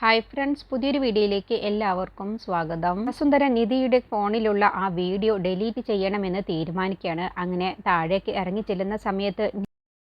Hi friends പുതിയൊരു വീഡിയോയിലേക്ക് എല്ലാവർക്കും സ്വാഗതം. വസുന്ധര നിധിയുടെ ഫോണിലുള്ള ആ വീഡിയോ ഡിലീറ്റ് ചെയ്യണമെന്ന് തീരുമാനിക്കുകയാണ്. അങ്ങനെ താഴേക്ക് ഇറങ്ങി ചെല്ലുന്ന സമയത്ത്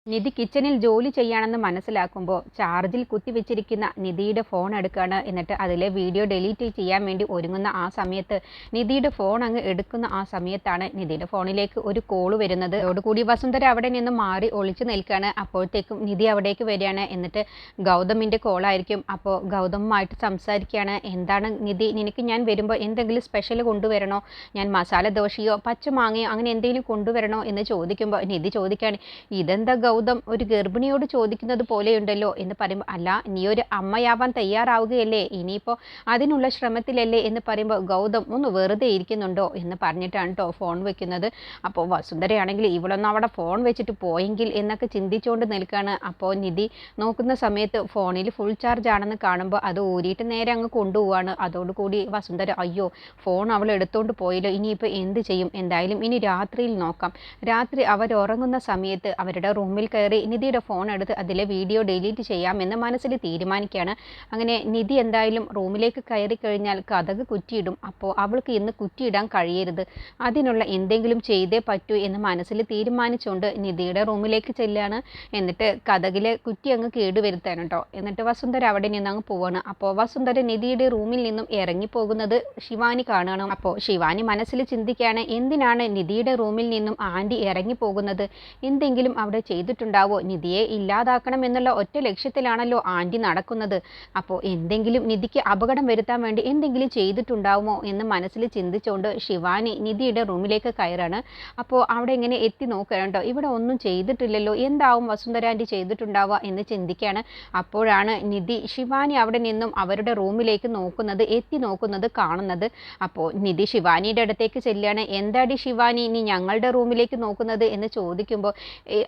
നിധി കിച്ചണിൽ ജോലി ചെയ്യാണെന്ന് മനസ്സിലാക്കുമ്പോൾ ചാർജിൽ കുത്തിവെച്ചിരിക്കുന്ന നിധിയുടെ ഫോൺ എടുക്കുകയാണ് എന്നിട്ട് അതിലെ വീഡിയോ ഡിലീറ്റ് ചെയ്യാൻ വേണ്ടി ഒരുങ്ങുന്ന ആ സമയത്ത് നിധിയുടെ ഫോൺ അങ്ങ് എടുക്കുന്ന ആ സമയത്താണ് നിധിയുടെ ഫോണിലേക്ക് ഒരു കോൾ വരുന്നത്. അതോടുകൂടി വസുന്ധര അവിടെ നിന്ന് മാറി ഒളിച്ചു നിൽക്കുകയാണ് അപ്പോഴത്തേക്കും നിധി അവിടേക്ക് വരികയാണ്. എന്നിട്ട് ഗൗതമിന്റെ കോളായിരിക്കും അപ്പോൾ ഗൗതമുമായിട്ട് സംസാരിക്കുകയാണ്. എന്താണ് നിധി നിനക്ക് ഞാൻ വരുമ്പോൾ എന്തെങ്കിലും സ്പെഷ്യൽ കൊണ്ടുവരണോ? ഞാൻ മസാല ദോശയോ പച്ചമാങ്ങയോ അങ്ങനെ എന്തെങ്കിലും കൊണ്ടുവരണോ എന്ന് ചോദിക്കുമ്പോൾ നിധി ചോദിക്കുകയാണ് ഇതെന്താ ഗൗതം ഒരു ഗർഭിണിയോട് ചോദിക്കുന്നത് പോലെയുണ്ടല്ലോ എന്ന് പറയുമ്പോൾ അല്ല നീ ഒരു അമ്മയാവാൻ തയ്യാറാവുകയല്ലേ? ഇനിയിപ്പോൾ അതിനുള്ള ശ്രമത്തിലല്ലേ? എന്ന് പറയുമ്പോൾ ഗൗതം ഒന്ന് വെറുതെ ഇരിക്കുന്നുണ്ടോ? എന്ന് പറഞ്ഞിട്ടാണ് കേട്ടോ ഫോൺ വെക്കുന്നത്. അപ്പോൾ വസുന്ധരയാണെങ്കിൽ ഇവളൊന്നും അവിടെ ഫോൺ വെച്ചിട്ട് പോയെങ്കിൽ എന്നൊക്കെ ചിന്തിച്ചുകൊണ്ട് നിൽക്കുകയാണ് അപ്പോൾ നിധി നോക്കുന്ന സമയത്ത് ഫോണിൽ ഫുൾ ചാർജ് ആണെന്ന് കാണുമ്പോൾ അത് ഊരിയിട്ട് നേരെ അങ്ങ് കൊണ്ടുപോവാണ്. അതോടുകൂടി വസുന്ധര അയ്യോ ഫോൺ അവൾ എടുത്തുകൊണ്ട് പോയല്ലോ. ഇനിയിപ്പോൾ എന്ത് ചെയ്യും? എന്തായാലും ഇനി രാത്രിയിൽ നോക്കാം. രാത്രി അവർ ഉറങ്ങുന്ന സമയത്ത് അവരുടെ റൂമിൽ കയറി നിധിയുടെ ഫോൺ എടുത്ത് അതിലെ വീഡിയോ ഡിലീറ്റ് ചെയ്യാമെന്ന് മനസ്സിൽ തീരുമാനിക്കുകയാണ്. അങ്ങനെ നിധി എന്തായാലും റൂമിലേക്ക് കയറി കഴിഞ്ഞാൽ കഥക് കുറ്റിയിടും. അപ്പോൾ അവൾക്ക് ഇന്ന് കുറ്റിയിടാൻ കഴിയരുത്. അതിനുള്ള എന്തെങ്കിലും ചെയ്തേ പറ്റൂ എന്ന് മനസ്സിൽ തീരുമാനിച്ചുകൊണ്ട് നിധിയുടെ റൂമിലേക്ക് ചെല്ലുകയാണ്. എന്നിട്ട് കഥകിലെ കുറ്റി അങ്ങ് കേടുവരുത്താൻ കേട്ടോ. എന്നിട്ട് വസുന്ധര അവിടെ നിന്ന് അങ്ങ് പോവാണ്. അപ്പോൾ വസുന്ധര നിധിയുടെ റൂമിൽ നിന്നും ഇറങ്ങിപ്പോകുന്നത് ശിവാനി കാണണം അപ്പോൾ ശിവാനി മനസ്സിൽ ചിന്തിക്കുകയാണ് എന്തിനാണ് നിധിയുടെ റൂമിൽ നിന്നും ആന്റി ഇറങ്ങിപ്പോകുന്നത്? എന്തെങ്കിലും അവിടെ ചെയ്തിട്ടുണ്ടാവോ? നിധിയെ ഇല്ലാതാക്കണം എന്നുള്ള ഒറ്റ ലക്ഷ്യത്തിലാണല്ലോ ആന്റി നടക്കുന്നത്. അപ്പോൾ എന്തെങ്കിലും നിധിക്ക് അപകടം വരുത്താൻ വേണ്ടി എന്തെങ്കിലും ചെയ്തിട്ടുണ്ടാവുമോ എന്ന് മനസ്സിൽ ചിന്തിച്ചുകൊണ്ട് ശിവാനി നിധിയുടെ റൂമിലേക്ക് കയറാണ്. അപ്പോൾ അവിടെ ഇങ്ങനെ എത്തി നോക്കുകയാണ് ഇവിടെ ഒന്നും ചെയ്തിട്ടില്ലല്ലോ. എന്താവും വസുന്ധര ആന്റി ചെയ്തിട്ടുണ്ടാവുക എന്ന് ചിന്തിക്കുകയാണ് അപ്പോഴാണ് നിധി ശിവാനി അവിടെ നിന്നും അവരുടെ റൂമിലേക്ക് നോക്കുന്നത് എത്തി നോക്കുന്നത് കാണുന്നത്. അപ്പോൾ നിധി ശിവാനിയുടെ അടുത്തേക്ക് ചെല്ലുകയാണ്. എന്താടി ശിവാനി നീ ഞങ്ങളുടെ റൂമിലേക്ക് നോക്കുന്നത് എന്ന് ചോദിക്കുമ്പോൾ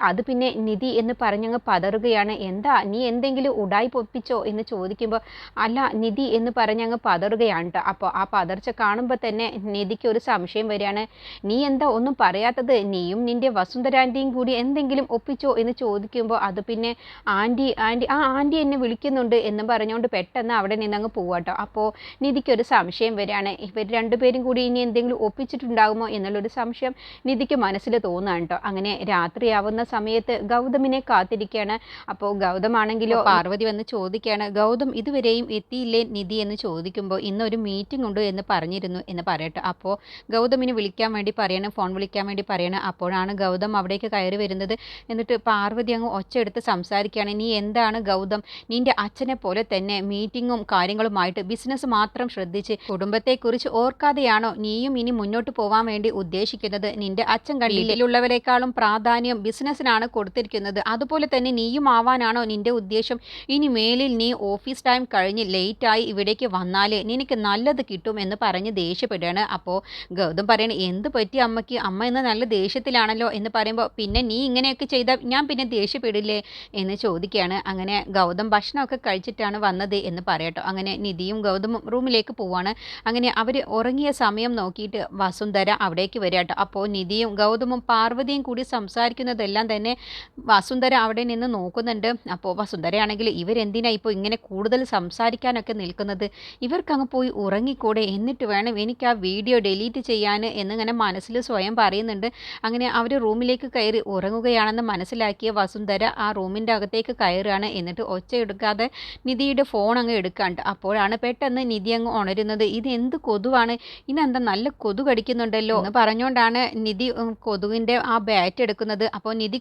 അത് പിന്നെ നിധി എന്ന് പറഞ്ഞങ്ങ് പതറുകയാണ്. എന്താ? നീ എന്തെങ്കിലും ഉടായി പൊപ്പിച്ചോ എന്ന് ചോദിക്കുമ്പോൾ അല്ല നിധി എന്ന് പറഞ്ഞങ്ങ് പതറുകയാണ് കേട്ടോ അപ്പോൾ ആ പതർച്ച കാണുമ്പോൾ തന്നെ നിധിക്ക് ഒരു സംശയം വരികയാണ്. നീ എന്താ ഒന്നും പറയാത്തത്? നീയും നിന്റെ വസുന്ധരാന്റിയും കൂടി എന്തെങ്കിലും ഒപ്പിച്ചോ എന്ന് ചോദിക്കുമ്പോൾ അത് പിന്നെ ആന്റി ആന്റി ആ ആന്റി എന്നെ വിളിക്കുന്നുണ്ട് എന്ന് പറഞ്ഞുകൊണ്ട് പെട്ടെന്ന് അവിടെ നിന്നങ്ങ് പോവാട്ടോ അപ്പോൾ നിധിക്കൊരു സംശയം വരികയാണ്. ഇവർ രണ്ടുപേരും കൂടി ഇനി എന്തെങ്കിലും ഒപ്പിച്ചിട്ടുണ്ടാകുമോ എന്നുള്ളൊരു സംശയം നിധിക്ക് മനസ്സിൽ തോന്നുകയാണ് കേട്ടോ അങ്ങനെ രാത്രിയാവുന്ന സമയത്ത് ഗൗതമിനെ കാത്തിരിക്കുകയാണ്. അപ്പോൾ ഗൗതമാണെങ്കിലോ പാർവതി വന്ന് ചോദിക്കുകയാണ് ഗൗതം ഇതുവരെയും എത്തിയില്ലേ നിധി? എന്ന് ചോദിക്കുമ്പോൾ ഇന്നൊരു മീറ്റിംഗ് ഉണ്ട് എന്ന് പറഞ്ഞിരുന്നു എന്ന് പറയട്ടെ. അപ്പോൾ ഗൗതമിന് വിളിക്കാൻ വേണ്ടി പറയണം ഫോൺ വിളിക്കാൻ വേണ്ടി പറയണം. അപ്പോഴാണ് ഗൗതം അവിടേക്ക് കയറി വരുന്നത്. എന്നിട്ട് പാർവതി അങ്ങ് ഒച്ച എടുത്ത് സംസാരിക്കുകയാണ് നീ എന്താണ് ഗൗതം? നിന്റെ അച്ഛനെ പോലെ തന്നെ മീറ്റിങ്ങും കാര്യങ്ങളുമായിട്ട് ബിസിനസ് മാത്രം ശ്രദ്ധിച്ച് കുടുംബത്തെക്കുറിച്ച് ഓർക്കാതെയാണോ നീയും ഇനി മുന്നോട്ട് പോകാൻ വേണ്ടി ഉദ്ദേശിക്കുന്നത്? നിന്റെ അച്ഛൻ കണ്ടിലുള്ളവരെക്കാളും പ്രാധാന്യം ബിസിനസ്സിനാണ് കൊടുത്തിരിക്കുന്നത്. അതുപോലെ തന്നെ നീയും ആവാനാണോ നിന്റെ ഉദ്ദേശം? ഇനി മേലിൽ നീ ഓഫീസ് ടൈം കഴിഞ്ഞ് ലേറ്റായി ഇവിടേക്ക് വന്നാൽ നിനക്ക് നല്ലത് കിട്ടും എന്ന് പറഞ്ഞ് ദേഷ്യപ്പെടുകയാണ്. അപ്പോൾ ഗൗതം പറയണ എന്ത് പറ്റി അമ്മയ്ക്ക്? അമ്മ ഇന്ന് നല്ല ദേഷ്യത്തിലാണല്ലോ? എന്ന് പറയുമ്പോൾ പിന്നെ നീ ഇങ്ങനെയൊക്കെ ചെയ്താൽ ഞാൻ പിന്നെ ദേഷ്യപ്പെടില്ലേ? എന്ന് ചോദിക്കുകയാണ്. അങ്ങനെ ഗൗതം ഭക്ഷണമൊക്കെ കഴിച്ചിട്ടാണ് വന്നത് എന്ന് പറയട്ടോ അങ്ങനെ നിധിയും ഗൗതമും റൂമിലേക്ക് പോവാണ്. അങ്ങനെ അവർ ഉറങ്ങിയ സമയം നോക്കിയിട്ട് വസുന്ധര അവിടേക്ക് വരാട്ടോ അപ്പോൾ നിധിയും ഗൗതമും പാർവതിയും കൂടി സംസാരിക്കുന്നതെല്ലാം തന്നെ വസുന്ധര അവിടെ നിന്ന് നോക്കുന്നുണ്ട്. അപ്പോൾ വസുന്ധരയാണെങ്കിൽ ഇവരെന്തിനാ ഇപ്പോൾ ഇങ്ങനെ കൂടുതൽ സംസാരിക്കാനൊക്കെ നിൽക്കുന്നത്? ഇവർക്കങ്ങ് പോയി ഉറങ്ങിക്കൂടെ? എന്നിട്ട് വേണം എനിക്ക് ആ വീഡിയോ ഡിലീറ്റ് ചെയ്യാൻ എന്നിങ്ങനെ മനസ്സിൽ സ്വയം പറയുന്നുണ്ട്. അങ്ങനെ അവർ റൂമിലേക്ക് കയറി ഉറങ്ങുകയാണെന്ന് മനസ്സിലാക്കിയ വസുന്ധര ആ റൂമിന്റെ അകത്തേക്ക് കയറുകയാണ്. എന്നിട്ട് ഒച്ച എടുക്കാതെ നിധിയുടെ ഫോൺ അങ്ങ് എടുക്കാണ്ട്. അപ്പോഴാണ് പെട്ടെന്ന് നിധി അങ്ങ് ഉണരുന്നത്. ഇത് എന്ത് കൊതുവാണ്? ഇതെന്താ നല്ല കൊതു കടിക്കുന്നുണ്ടല്ലോ എന്ന് പറഞ്ഞുകൊണ്ടാണ് നിധി കൊതുവിന്റെ ആ ബാറ്റ് എടുക്കുന്നത്. അപ്പോൾ നിധി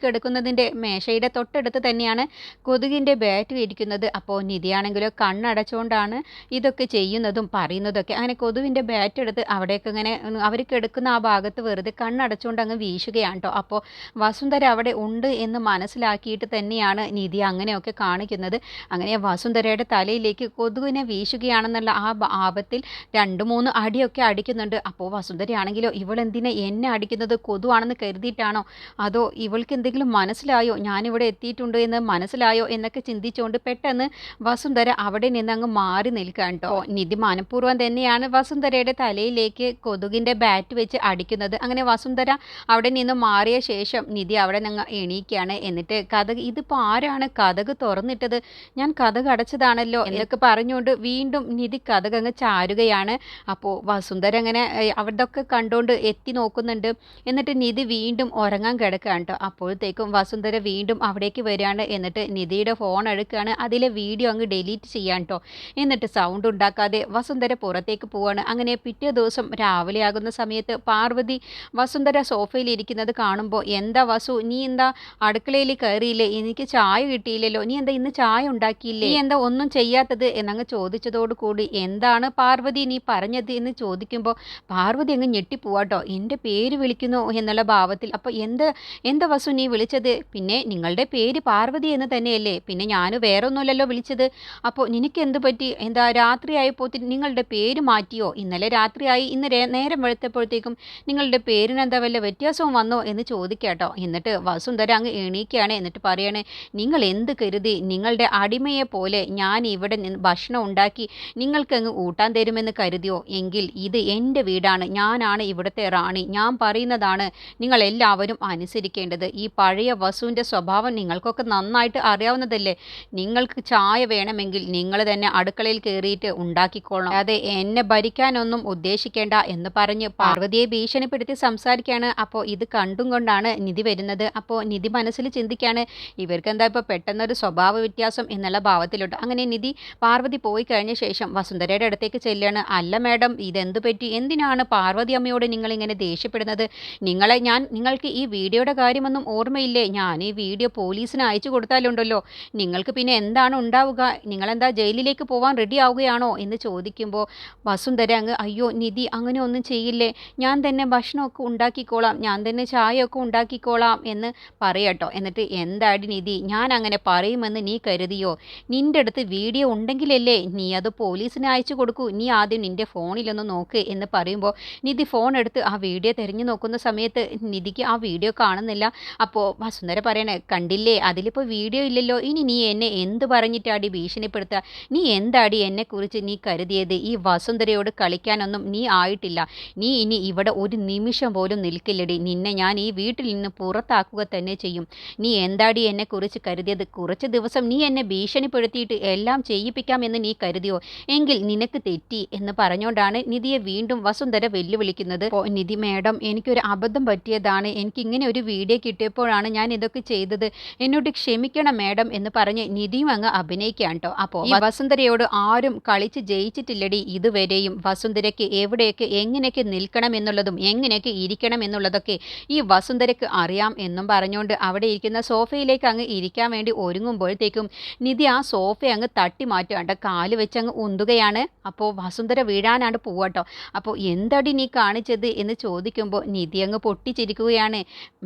കിടക്കുന്നതിന്റെ മേശയുടെ തൊട്ടടുത്ത് തന്നെയാണ് കൊതുകിന്റെ ബാറ്റ് ഇരിക്കുന്നത്. അപ്പോൾ നിധിയാണെങ്കിലോ കണ്ണടച്ചുകൊണ്ടാണ് ഇതൊക്കെ ചെയ്യുന്നതും പറയുന്നതൊക്കെ. അങ്ങനെ കൊതുവിന്റെ ബാറ്റ് എടുത്ത് അവിടേക്ക് ഇങ്ങനെ അവർ കിടക്കുന്ന ആ ഭാഗത്ത് വെറുതെ കണ്ണടച്ചുകൊണ്ട് അങ്ങ് വീശുകയാണ് കേട്ടോ അപ്പോൾ വസുന്ധര അവിടെ ഉണ്ട് എന്ന് മനസ്സിലാക്കിയിട്ട് തന്നെയാണ് നിധി അങ്ങനെയൊക്കെ കാണിക്കുന്നത്. അങ്ങനെ വസുന്ധരയുടെ തലയിലേക്ക് കൊതുവിനെ വീശുകയാണെന്നുള്ള ആ ആപത്തിൽ രണ്ട് മൂന്ന് അടിയൊക്കെ അടിക്കുന്നുണ്ട്. അപ്പോൾ വസുന്ധരയാണെങ്കിലോ ഇവളെന്തിനെ എന്നെ അടിക്കുന്നത്? കൊതുവാണെന്ന് കരുതിയിട്ടാണോ? അതോ ഇവൾക്ക് എന്തെങ്കിലും മനസ്സിലായോ? ഞാനിവിടെ എത്തിയിട്ടുണ്ട് എന്ന് മനസ്സിലായോ എന്നൊക്കെ ചിന്തിച്ചുകൊണ്ട് പെട്ടെന്ന് വസുന്ധര അവിടെ നിന്ന് അങ്ങ് മാറി നിൽക്കാൻ കേട്ടോ നിധി മനഃപൂർവം തന്നെയാണ് വസുന്ധരയുടെ തലയിലേക്ക് കൊതുകിന്റെ ബാറ്റ് വെച്ച് അടിക്കുന്നത്. അങ്ങനെ വസുന്ധര അവിടെ നിന്ന് മാറിയ ശേഷം നിധി അവിടെ നിന്ന് എണീക്കുകയാണ് എന്നിട്ട് കഥ ഇതിപ്പോൾ ആരാണ് കഥക് തുറന്നിട്ടത്? ഞാൻ കഥക് അടച്ചതാണല്ലോ എന്നൊക്കെ പറഞ്ഞുകൊണ്ട് വീണ്ടും നിധി കഥക് അങ്ങ് ചാരുകയാണ്. അപ്പോൾ വസുന്ധര അങ്ങനെ അവിടെ കണ്ടുകൊണ്ട് എത്തി നോക്കുന്നുണ്ട് എന്നിട്ട് നിധി വീണ്ടും ഉറങ്ങാൻ കിടക്കുകയാണ് കേട്ടോ അപ്പോഴത്തേക്കും വസുന്ധര വീണ്ടും അവിടേക്ക് വരികയാണ്. എന്നിട്ട് നിധിയുടെ ഫോൺ എടുക്കുകയാണ്. അതിലെ വീഡിയോ അങ്ങ് ഡിലീറ്റ് ചെയ്യാൻ കേട്ടോ എന്നിട്ട് സൗണ്ട് ഉണ്ടാക്കാതെ വസുന്ധര പുറത്തേക്ക് പോവാണ്. അങ്ങനെ പിറ്റേ ദിവസം രാവിലെ ആകുന്ന സമയത്ത് പാർവതി വസുന്ധര സോഫയിൽ ഇരിക്കുന്നത് കാണുമ്പോൾ എന്താ വസു നീ എന്താ അടുക്കളയിൽ കയറിയില്ലേ? എനിക്ക് ചായ കിട്ടിയില്ലല്ലോ. നീ എന്താ ഇന്ന് ചായ ഉണ്ടാക്കിയില്ലേ? നീ എന്താ ഒന്നും ചെയ്യാത്തത്? എന്നങ്ങ് ചോദിച്ചതോട് കൂടി എന്താണ് പാർവതി നീ പറഞ്ഞത്? എന്ന് ചോദിക്കുമ്പോൾ പാർവതി അങ്ങ് ഞെട്ടിപ്പോവാട്ടോ എന്റെ പേര് വിളിക്കുന്നു എന്നുള്ള ഭാവത്തിൽ അപ്പോൾ എന്ത് എന്താ വസു നീ വിളിച്ചത്? പിന്നെ നിങ്ങളുടെ പേര് പാർവതി എന്ന് തന്നെയല്ലേ. പിന്നെ ഞാൻ വേറൊന്നുമല്ലല്ലോ വിളിച്ചത്. അപ്പോൾ നിനക്ക് എന്ത് പറ്റി? എന്താ രാത്രിയായപ്പോൾ നിങ്ങളുടെ പേര് മാറ്റിയോ? ഇന്നലെ രാത്രിയായി. ഇന്ന് നേരം വെളുത്തപ്പോഴത്തേക്കും നിങ്ങളുടെ പേരിന് എന്താ വല്ല വ്യത്യാസവും വന്നോ എന്ന് ചോദിക്കാട്ടോ. എന്നിട്ട് വസുന്ധര അങ്ങ് എണീക്കുകയാണ് എന്നിട്ട് പറയണേ നിങ്ങൾ എന്ത് കരുതി? നിങ്ങളുടെ അടിമയെ പോലെ ഞാൻ ഇവിടെ ഭക്ഷണം ഉണ്ടാക്കി നിങ്ങൾക്ക് അങ്ങ് ഊട്ടാൻ തരുമെന്ന് കരുതിയോ? എങ്കിൽ ഇത് എന്റെ വീടാണ്. ഞാനാണ് ഇവിടുത്തെ റാണി. ഞാൻ പറയുന്നതാണ് നിങ്ങൾ എല്ലാവരും അനുസരിക്കേണ്ടത്. ഈ പഴയ വസുവിന്റെ സ്വഭാവം നിങ്ങൾക്കൊക്കെ നന്നായിട്ട് അറിയാവുന്നതല്ലേ? നിങ്ങൾക്ക് ചായ വേണമെങ്കിൽ നിങ്ങൾ തന്നെ അടുക്കളയിൽ കയറിയിട്ട് ഉണ്ടാക്കിക്കോളണം. അതെ എന്നെ ഭരിക്കാനൊന്നും ഉദ്ദേശിക്കേണ്ട എന്ന് പറഞ്ഞ് പാർവതിയെ ഭീഷണിപ്പെടുത്തി സംസാരിക്കുകയാണ്. അപ്പോൾ ഇത് കണ്ടും കൊണ്ടാണ് നിധി വരുന്നത്. അപ്പോൾ നിധി മനസ്സിൽ ചിന്തിക്കുകയാണ് ഇവർക്ക് എന്താ ഇപ്പോൾ പെട്ടെന്നൊരു സ്വഭാവ വ്യത്യാസം എന്നുള്ള ഭാവത്തിലോട്ട്? അങ്ങനെ നിധി പാർവതി പോയി കഴിഞ്ഞ ശേഷം വസുന്ധരയുടെ അടുത്തേക്ക് ചെല്ലുകയാണ്. അല്ല മാഡം ഇതെന്ത് പറ്റി? എന്തിനാണ് പാർവതി അമ്മയോട് നിങ്ങളിങ്ങനെ ദേഷ്യപ്പെടുന്നത്? നിങ്ങളെ ഞാൻ നിങ്ങൾക്ക് ഈ വീഡിയോയുടെ കാര്യമൊന്നും ഓർമ്മയില്ലേ? ഞാൻ ഈ വീഡിയോ പോലീസിന് അയച്ചു കൊടുത്താലുണ്ടല്ലോ. നിങ്ങൾക്ക് പിന്നെ എന്താണ് ഉണ്ടാവുക? നിങ്ങളെന്താ ജയിലിലേക്ക് പോകാൻ റെഡി ആവുകയാണോ? എന്ന് ചോദിക്കുമ്പോൾ വസുന്ധര അങ്ങ് അയ്യോ നിധി അങ്ങനെ ഒന്നും ചെയ്യില്ലേ? ഞാൻ തന്നെ ഭക്ഷണമൊക്കെ ഉണ്ടാക്കിക്കോളാം. ഞാൻ തന്നെ ചായയൊക്കെ ഉണ്ടാക്കിക്കോളാം. എന്ന് പറയട്ടോ. എന്നിട്ട് എന്താടി നിധി ഞാൻ അങ്ങനെ പറയുമെന്ന് നീ കരുതിയോ? നിന്റെ അടുത്ത് വീഡിയോ ഉണ്ടെങ്കിലല്ലേ നീ അത് പോലീസിന് അയച്ചു കൊടുക്കൂ. നീ ആദ്യം നിന്റെ ഫോണിലൊന്ന് നോക്ക്. എന്ന് പറയുമ്പോൾ നിധി ഫോൺ എടുത്ത് ആ വീഡിയോ തിരഞ്ഞു നോക്കുന്ന സമയത്ത് നിധിക്ക് ആ വീഡിയോ കാണുന്നില്ല. അപ്പോൾ വസുന്ധര പറയണേ കണ്ടില്ലേ? അതിലിപ്പോൾ വീഡിയോ ഇല്ലല്ലോ. ഇനി നീ എന്നെ എന്ത് പറഞ്ഞിട്ടാടി ഭീഷണിപ്പെടുത്തുക നീ എന്താടി എന്നെക്കുറിച്ച് നീ കരുതിയത്? ഈ വസുന്ധരയോട് കളിക്കാനൊന്നും നീ ആയിട്ടില്ല. നീ ഇനി ഇവിടെ ഒരു നിമിഷം പോലും നിൽക്കില്ലടി. നിന്നെ ഞാൻ ഈ വീട്ടിൽ നിന്ന് പുറത്താക്കുക തന്നെ ചെയ്യും. നീ എന്താടി എന്നെക്കുറിച്ച് കരുതിയത്? കുറച്ച് ദിവസം നീ എന്നെ ഭീഷണിപ്പെടുത്തിയിട്ട് എല്ലാം ചെയ്യിപ്പിക്കാമെന്ന് നീ കരുതിയോ? എങ്കിൽ നിനക്ക് തെറ്റി എന്ന് പറഞ്ഞുകൊണ്ടാണ് നിധിയെ വീണ്ടും വസുന്ധര വെല്ലുവിളിക്കുന്നത്. നിധി മേഡം എനിക്കൊരു അബദ്ധം പറ്റിയതാണ്. എനിക്ക് ഇങ്ങനെ ഒരു വീഡിയോ കിട്ടിയപ്പോഴാണ് ഞാൻ ഇതൊക്കെ ചെയ്തത്. എന്നോട് ക്ഷമിക്കണം മാഡം എന്ന് പറഞ്ഞ് നിധിയും അങ്ങ് അഭിനയിക്കുകയാണ് കേട്ടോ അപ്പോൾ വസുന്ധരയോട് ആരും കളിച്ച് ജയിച്ചിട്ടില്ലടി ഇതുവരെയും. വസുന്ധരയ്ക്ക് എവിടെയൊക്കെ എങ്ങനെയൊക്കെ നിൽക്കണം എന്നുള്ളതും എങ്ങനെയൊക്കെ ഇരിക്കണം എന്നുള്ളതൊക്കെ ഈ വസുന്ധരയ്ക്ക് അറിയാം എന്നും പറഞ്ഞുകൊണ്ട് അവിടെ ഇരിക്കുന്ന സോഫയിലേക്ക് അങ്ങ് ഇരിക്കാൻ വേണ്ടി ഒരുങ്ങുമ്പോഴത്തേക്കും നിധി ആ സോഫ അങ്ങ് തട്ടി മാറ്റുകയാണ് കാൽ വെച്ച് അങ്ങ് ഉന്തുകയാണ്. അപ്പോൾ വസുന്ധര വീഴാനാണ് പോവാട്ടോ അപ്പോൾ എന്തടി നീ കാണിച്ചത് എന്ന് ചോദിക്കുമ്പോൾ നിധി അങ്ങ് പൊട്ടിച്ചിരിക്കുകയാണ്.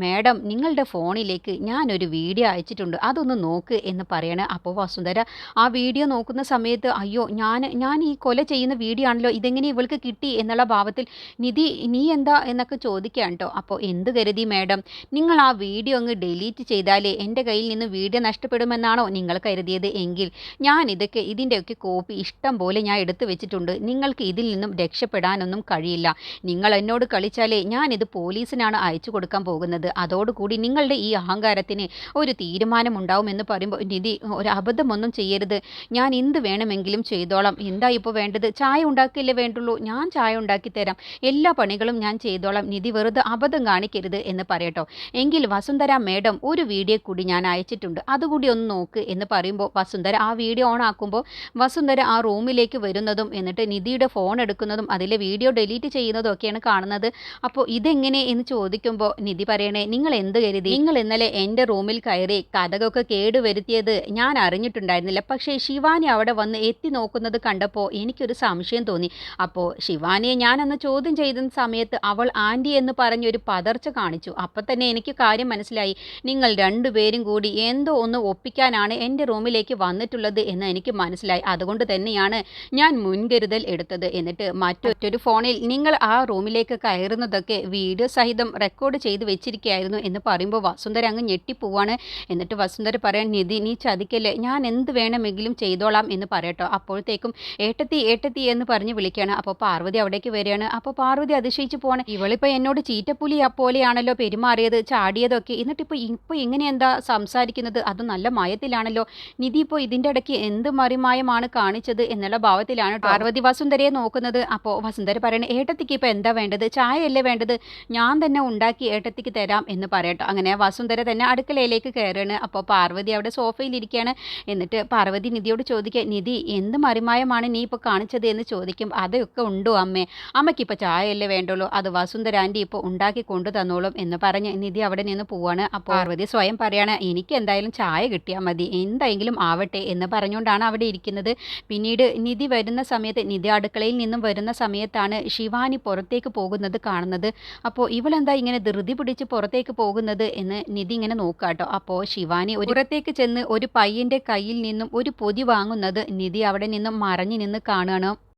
മാഡം നിങ്ങളുടെ ഫോണിലേക്ക് ഞാനൊരു വീഡിയോ അയച്ചിട്ടുണ്ട് അതൊന്ന് നോക്ക് എന്ന് പറയണേ അപ്പോൾ വസുന്ധര. ആ വീഡിയോ നോക്കുന്ന സമയത്ത് അയ്യോ ഞാൻ ഞാൻ ഈ കൊല ചെയ്യുന്ന വീഡിയോ ആണല്ലോ ഇതെങ്ങനെ ഇവൾക്ക് കിട്ടി എന്നുള്ള ഭാവത്തിൽ നിധി നീ എന്താ എന്നൊക്കെ ചോദിക്കുകയാണ് കേട്ടോ. അപ്പോൾ എന്ത് കരുതി മാഡം? നിങ്ങൾ ആ വീഡിയോ അങ്ങ് ഡിലീറ്റ് ചെയ്താലേ എന്റെ കയ്യിൽ നിന്ന് വീഡിയോ നഷ്ടപ്പെടുമെന്നാണോ നിങ്ങൾ കരുതിയത് എങ്കിൽ? ഞാൻ ഇതൊക്കെ ഇതിന്റെയൊക്കെ കോപ്പി ഇഷ്ടം പോലെ ഞാൻ എടുത്തു വെച്ചിട്ടുണ്ട്. നിങ്ങൾക്ക് ഇതിൽ നിന്നും രക്ഷപ്പെടാനൊന്നും കഴിയില്ല. നിങ്ങൾ എന്നോട് കളിച്ചാലേ ഞാനിത് പോലീസിനാണ് അയച്ചു കൊടുക്കാൻ പോകുന്നത്. അതോടുകൂടി നിങ്ങളുടെ ഈ അഹങ്കാരത്തിന് ഒരു തീരുമാനമുണ്ടാവുമെന്ന് പറയുമ്പോൾ നിധി ഒരു അബദ്ധമൊന്നും ചെയ്യരുത്. ഞാൻ എന്ത് വേണമെങ്കിലും ചെയ്തോളാം. എന്താ ഇപ്പോൾ വേണ്ടത്? ചായ ഉണ്ടാക്കിയല്ലേ വേണ്ടുള്ളൂ. ഞാൻ ചായ ഉണ്ടാക്കി തരാം. എല്ലാ പണികളും ഞാൻ ചെയ്തോളാം. നിധി വെറുതെ അബദ്ധം കാണിക്കരുത് എന്ന് പറയട്ടോ. എങ്കിൽ വസുന്ധര മേഡം ഒരു വീഡിയോ കൂടി ഞാൻ അയച്ചിട്ടുണ്ട്. അതുകൂടി ഒന്ന് നോക്ക് എന്ന് പറയുമ്പോൾ വസുന്ധര ആ വീഡിയോ ഓൺ ആക്കുമ്പോൾ വസുന്ധര ആ റൂമിലേക്ക് വരുന്നതും എന്നിട്ട് നിധിയുടെ ഫോൺ എടുക്കുന്നതും അതിലെ വീഡിയോ ഡിലീറ്റ് ചെയ്യുന്നതും ഒക്കെയാണ് കാണുന്നത്. അപ്പോൾ ഇതെങ്ങനെ എന്ന് ചോദിക്കുമ്പോൾ നിധി പറയണേ നിങ്ങൾ എന്ത് കരുതി? നിങ്ങൾ ഇന്നലെ എന്റെ റൂമിൽ കയറി കഥകൊക്കെ കേടുവരുത്തിയത് ഞാൻ അറിഞ്ഞിട്ടുണ്ടായിരുന്നില്ല. പക്ഷേ ശിവാനി അവിടെ വന്ന് എത്തി നോക്കുന്നത് കണ്ടപ്പോൾ എനിക്കൊരു സംശയം തോന്നി. അപ്പോൾ ശിവാനിയെ ഞാനന്ന് ചോദ്യം ചെയ്ത സമയത്ത് അവൾ ആന്റി എന്ന് പറഞ്ഞൊരു പതർച്ച കാണിച്ചു. അപ്പം തന്നെ എനിക്ക് കാര്യം മനസ്സിലായി. നിങ്ങൾ രണ്ടുപേരും കൂടി എന്തോ ഒന്ന് ഒപ്പിക്കാനാണ് എന്റെ റൂമിലേക്ക് വന്നിട്ടുള്ളത് എന്ന് എനിക്ക് മനസ്സിലായി. അതുകൊണ്ട് തന്നെയാണ് ഞാൻ മുൻകരുതൽ എടുത്തത്. എന്നിട്ട് മറ്റൊറ്റൊരു ഫോണിൽ നിങ്ങൾ ആ റൂമിലേക്ക് കയറുന്നതൊക്കെ വീഡിയോ സഹിതം റെക്കോർഡ് ചെയ്ത് വെച്ചിരിക്കുകയായിരുന്നു എന്ന് പറയുമ്പോൾ വസുന്ധര വസുന്ധര അങ്ങ് ഞെട്ടിപ്പോവാണ്. എന്നിട്ട് വസുന്ധര പറയാൻ നിധി നീ ചതിക്കല്ലേ? ഞാൻ എന്ത് വേണമെങ്കിലും ചെയ്തോളാം എന്ന് പറയട്ടോ. അപ്പോഴത്തേക്കും ഏട്ടത്തി ഏട്ടത്തി എന്ന് പറഞ്ഞ് വിളിക്കുകയാണ്. അപ്പോൾ പാർവതി അവിടേക്ക് വരികയാണ്. അപ്പോൾ പാർവതി അതിശയിച്ച് പോവാണ്. ഇവളിപ്പോൾ എന്നോട് ചീറ്റപ്പുലി അപ്പോലെയാണല്ലോ പെരുമാറിയത് ചാടിയതൊക്കെ. എന്നിട്ടിപ്പോൾ ഇപ്പോൾ ഇങ്ങനെ എന്താ സംസാരിക്കുന്നത്? അത് നല്ല മയത്തിലാണല്ലോ. നിധി ഇപ്പോൾ ഇതിന്റെ ഇടയ്ക്ക് എന്ത് മറിമായമാണ് കാണിച്ചത് എന്നുള്ള ഭാവത്തിലാണ് പാർവതി വസുന്ധരയെ നോക്കുന്നത്. അപ്പോൾ വസുന്ധര പറയണേ ഏട്ടത്തിക്ക് ഇപ്പോൾ എന്താ വേണ്ടത്? ചായയല്ലേ വേണ്ടത്? ഞാൻ തന്നെ ഉണ്ടാക്കി ഏട്ടത്തിക്ക് തരാം എന്ന് പറയട്ടോ. അങ്ങനെ വസുന്ധര തന്നെ അടുക്കളയിലേക്ക് കയറുകയാണ്. അപ്പോൾ പാർവതി അവിടെ സോഫയിലിരിക്കുകയാണ്. എന്നിട്ട് പാർവതി നിധിയോട് ചോദിക്കുക നിധി എന്ത് മറിമായമാണ് നീ ഇപ്പോൾ കാണിച്ചത്? എന്ന് ചോദിക്കും. അതൊക്കെ ഉണ്ടോ അമ്മേ? അമ്മയ്ക്കിപ്പോൾ ചായയല്ലേ വേണ്ടുള്ളൂ. അത് വസുന്ധര ആന്റി ഇപ്പോൾ ഉണ്ടാക്കി കൊണ്ടു തന്നോളും എന്ന് പറഞ്ഞ് നിധി അവിടെ നിന്ന് പോവാണ്. അപ്പോൾ പാർവതി സ്വയം പറയുകയാണ് എനിക്ക് എന്തായാലും ചായ കിട്ടിയാൽ മതി. എന്തായെങ്കിലും ആവട്ടെ എന്ന് പറഞ്ഞുകൊണ്ടാണ് അവിടെ ഇരിക്കുന്നത്. പിന്നീട് നിധി വരുന്ന സമയത്ത് നിധി അടുക്കളയിൽ നിന്നും വരുന്ന സമയത്താണ് ശിവാനി പുറത്തേക്ക് പോകുന്നത് കാണുന്നത്. അപ്പോൾ ഇവളെന്താ ഇങ്ങനെ ധൃതി പിടിച്ച് പുറത്തേക്ക് പോകുന്നത് എന്ന് നിധി ഇങ്ങനെ നോക്കാട്ടോ അപ്പോൾ ശിവാനി പുറത്തേക്ക് ചെന്ന് ഒരു പയ്യന്റെ കയ്യിൽ നിന്നും ഒരു പൊതി വാങ്ങുന്നത് നിധി അവിടെ നിന്നും മറഞ്ഞു നിന്ന് കാണുകയാണ്.